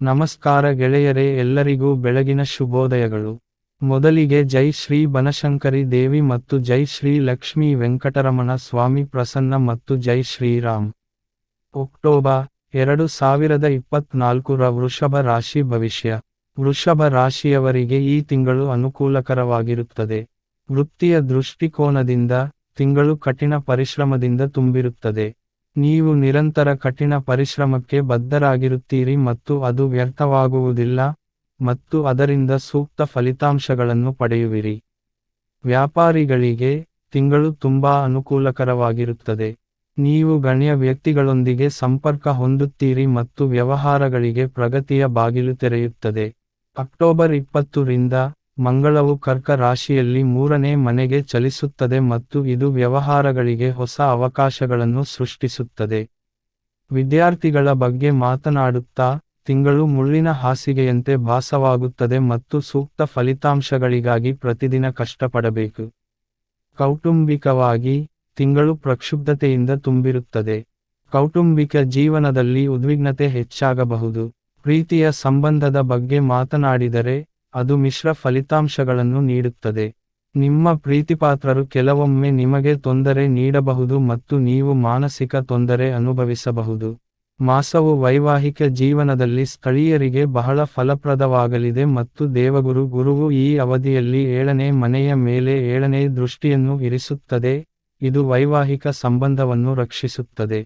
ನಮಸ್ಕಾರ ಗೆಳೆಯರೇ, ಎಲ್ಲರಿಗೂ ಬೆಳಗಿನ ಶುಭೋದಯಗಳು. ಮೊದಲಿಗೆ ಜೈ ಶ್ರೀ ಬನಶಂಕರಿ ದೇವಿ ಮತ್ತು ಜೈ ಶ್ರೀ ಲಕ್ಷ್ಮೀ ವೆಂಕಟರಮಣ ಸ್ವಾಮಿ ಪ್ರಸನ್ನ ಮತ್ತು ಜೈ ಶ್ರೀರಾಮ್ ಒಕ್ಟೋಬರ್ ಎರಡು ಸಾವಿರದ ಇಪ್ಪತ್ನಾಲ್ಕರ ವೃಷಭ ರಾಶಿ ಭವಿಷ್ಯ. ವೃಷಭ ರಾಶಿಯವರಿಗೆ ಈ ತಿಂಗಳು ಅನುಕೂಲಕರವಾಗಿರುತ್ತದೆ. ವೃತ್ತಿಯ ದೃಷ್ಟಿಕೋನದಿಂದ ತಿಂಗಳು ಕಠಿಣ ಪರಿಶ್ರಮದಿಂದ ತುಂಬಿರುತ್ತದೆ. ನೀವು ನಿರಂತರ ಕಠಿಣ ಪರಿಶ್ರಮಕ್ಕೆ ಬದ್ಧರಾಗಿರುತ್ತೀರಿ ಮತ್ತು ಅದು ವ್ಯರ್ಥವಾಗುವುದಿಲ್ಲ ಮತ್ತು ಅದರಿಂದ ಸೂಕ್ತ ಫಲಿತಾಂಶಗಳನ್ನು ಪಡೆಯುವಿರಿ. ವ್ಯಾಪಾರಿಗಳಿಗೆ ತಿಂಗಳು ತುಂಬಾ ಅನುಕೂಲಕರವಾಗಿರುತ್ತದೆ. ನೀವು ಗಣ್ಯ ವ್ಯಕ್ತಿಗಳೊಂದಿಗೆ ಸಂಪರ್ಕ ಹೊಂದುತ್ತೀರಿ ಮತ್ತು ವ್ಯವಹಾರಗಳಿಗೆ ಪ್ರಗತಿಯ ಬಾಗಿಲು ತೆರೆಯುತ್ತದೆ. ಅಕ್ಟೋಬರ್ ಇಪ್ಪತ್ತರಿಂದ ಮಂಗಳವು ಕರ್ಕ ರಾಶಿಯಲ್ಲಿ ಮೂರನೇ ಮನೆಗೆ ಚಲಿಸುತ್ತದೆ ಮತ್ತು ಇದು ವ್ಯವಹಾರಗಳಿಗೆ ಹೊಸ ಅವಕಾಶಗಳನ್ನು ಸೃಷ್ಟಿಸುತ್ತದೆ. ವಿದ್ಯಾರ್ಥಿಗಳ ಬಗ್ಗೆ ಮಾತನಾಡುತ್ತಾ, ತಿಂಗಳು ಮುಳ್ಳಿನ ಹಾಸಿಗೆಯಂತೆ ಭಾಸವಾಗುತ್ತದೆ ಮತ್ತು ಸೂಕ್ತ ಫಲಿತಾಂಶಗಳಿಗಾಗಿ ಪ್ರತಿದಿನ ಕಷ್ಟಪಡಬೇಕು. ಕೌಟುಂಬಿಕವಾಗಿ, ತಿಂಗಳು ಪ್ರಕ್ಷುಬ್ಧತೆಯಿಂದ ತುಂಬಿರುತ್ತದೆ. ಕೌಟುಂಬಿಕ ಜೀವನದಲ್ಲಿ ಉದ್ವಿಗ್ನತೆ ಹೆಚ್ಚಾಗಬಹುದು. ಪ್ರೀತಿಯ ಸಂಬಂಧದ ಬಗ್ಗೆ ಮಾತನಾಡಿದರೆ ಅದು ಮಿಶ್ರ ಫಲಿತಾಂಶಗಳನ್ನು ನೀಡುತ್ತದೆ. ನಿಮ್ಮ ಪ್ರೀತಿಪಾತ್ರರು ಕೆಲವೊಮ್ಮೆ ನಿಮಗೆ ತೊಂದರೆ ನೀಡಬಹುದು ಮತ್ತು ನೀವು ಮಾನಸಿಕ ತೊಂದರೆ ಅನುಭವಿಸಬಹುದು. ಮಾಸವು ವೈವಾಹಿಕ ಜೀವನದಲ್ಲಿ ಸ್ಥಳೀಯರಿಗೆ ಬಹಳ ಫಲಪ್ರದವಾಗಲಿದೆ ಮತ್ತು ದೇವಗುರು ಗುರುವು ಈ ಅವಧಿಯಲ್ಲಿ ಏಳನೇ ಮನೆಯ ಮೇಲೆ ಏಳನೇ ದೃಷ್ಟಿಯನ್ನು ಇರಿಸುತ್ತದೆ, ಇದು ವೈವಾಹಿಕ ಸಂಬಂಧವನ್ನು ರಕ್ಷಿಸುತ್ತದೆ.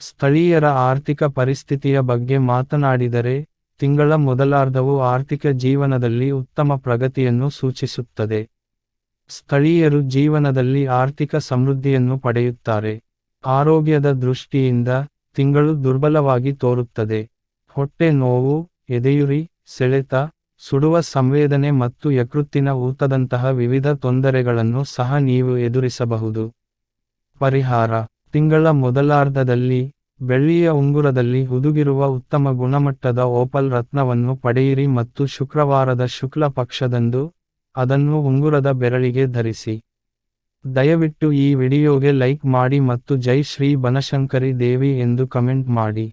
ಸ್ಥಳೀಯರ ಆರ್ಥಿಕ ಪರಿಸ್ಥಿತಿಯ ಬಗ್ಗೆ ಮಾತನಾಡಿದರೆ ತಿಂಗಳ ಮೊದಲಾರ್ಧವು ಆರ್ಥಿಕ ಜೀವನದಲ್ಲಿ ಉತ್ತಮ ಪ್ರಗತಿಯನ್ನು ಸೂಚಿಸುತ್ತದೆ. ಸ್ಥಳೀಯರು ಜೀವನದಲ್ಲಿ ಆರ್ಥಿಕ ಸಮೃದ್ಧಿಯನ್ನು ಪಡೆಯುತ್ತಾರೆ. ಆರೋಗ್ಯದ ದೃಷ್ಟಿಯಿಂದ ತಿಂಗಳು ದುರ್ಬಲವಾಗಿ ತೋರುತ್ತದೆ. ಹೊಟ್ಟೆ ನೋವು, ಎದೆಯುರಿ, ಸೆಳೆತ, ಸುಡುವ ಸಂವೇದನೆ ಮತ್ತು ಯಕೃತ್ತಿನ ಊತದಂತಹ ವಿವಿಧ ತೊಂದರೆಗಳನ್ನು ಸಹ ನೀವು ಎದುರಿಸಬಹುದು. ಪರಿಹಾರ, ತಿಂಗಳ ಮೊದಲಾರ್ಧದಲ್ಲಿ ಬೆಳ್ಳಿಯ ಉಂಗುರದಲ್ಲಿ ಹುದುಗಿರುವ ಉತ್ತಮ ಗುಣಮಟ್ಟದ ಓಪಲ್ ರತ್ನವನ್ನು ಪಡೆಯಿರಿ ಮತ್ತು ಶುಕ್ರವಾರದ ಶುಕ್ಲ ಪಕ್ಷದಂದು ಅದನ್ನು ಉಂಗುರದ ಬೆರಳಿಗೆ ಧರಿಸಿ. ದಯವಿಟ್ಟು ಈ ವಿಡಿಯೋಗೆ ಲೈಕ್ ಮಾಡಿ ಮತ್ತು ಜೈ ಶ್ರೀ ಬನಶಂಕರಿ ದೇವಿ ಎಂದು ಕಮೆಂಟ್ ಮಾಡಿ.